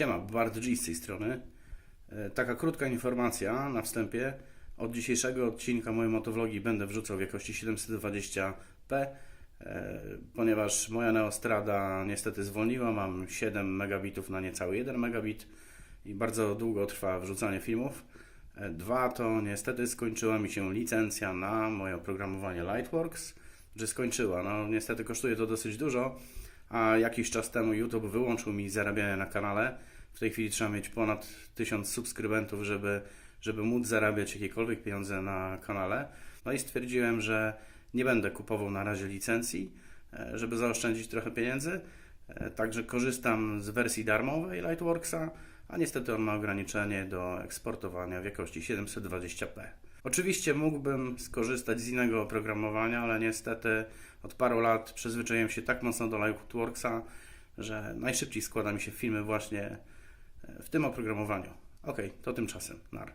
Siema, Bart G z tej strony. E, Taka krótka informacja na wstępie. Od dzisiejszego odcinka moje motovlogi będę wrzucał w jakości 720p, e, ponieważ moja Neostrada niestety zwolniła. Mam 7 megabitów na niecały 1 megabit i bardzo długo trwa wrzucanie filmów. E, Dwa to niestety skończyła mi się licencja na moje oprogramowanie Lightworks, że skończyła. No niestety kosztuje to dosyć dużo, a jakiś czas temu YouTube wyłączył mi zarabianie na kanale. W tej chwili trzeba mieć ponad 1000 subskrybentów, żeby, żeby móc zarabiać jakiekolwiek pieniądze na kanale. No i stwierdziłem, że nie będę kupował na razie licencji, e, żeby zaoszczędzić trochę pieniędzy. E, Także korzystam z wersji darmowej Lightworksa, a niestety on ma ograniczenie do eksportowania w jakości 720p. Oczywiście mógłbym skorzystać z innego oprogramowania, ale niestety od paru lat przyzwyczaiłem się tak mocno do Lightworksa, że najszybciej składa mi się filmy właśnie e, w tym oprogramowaniu. Ok, to tymczasem. Nar.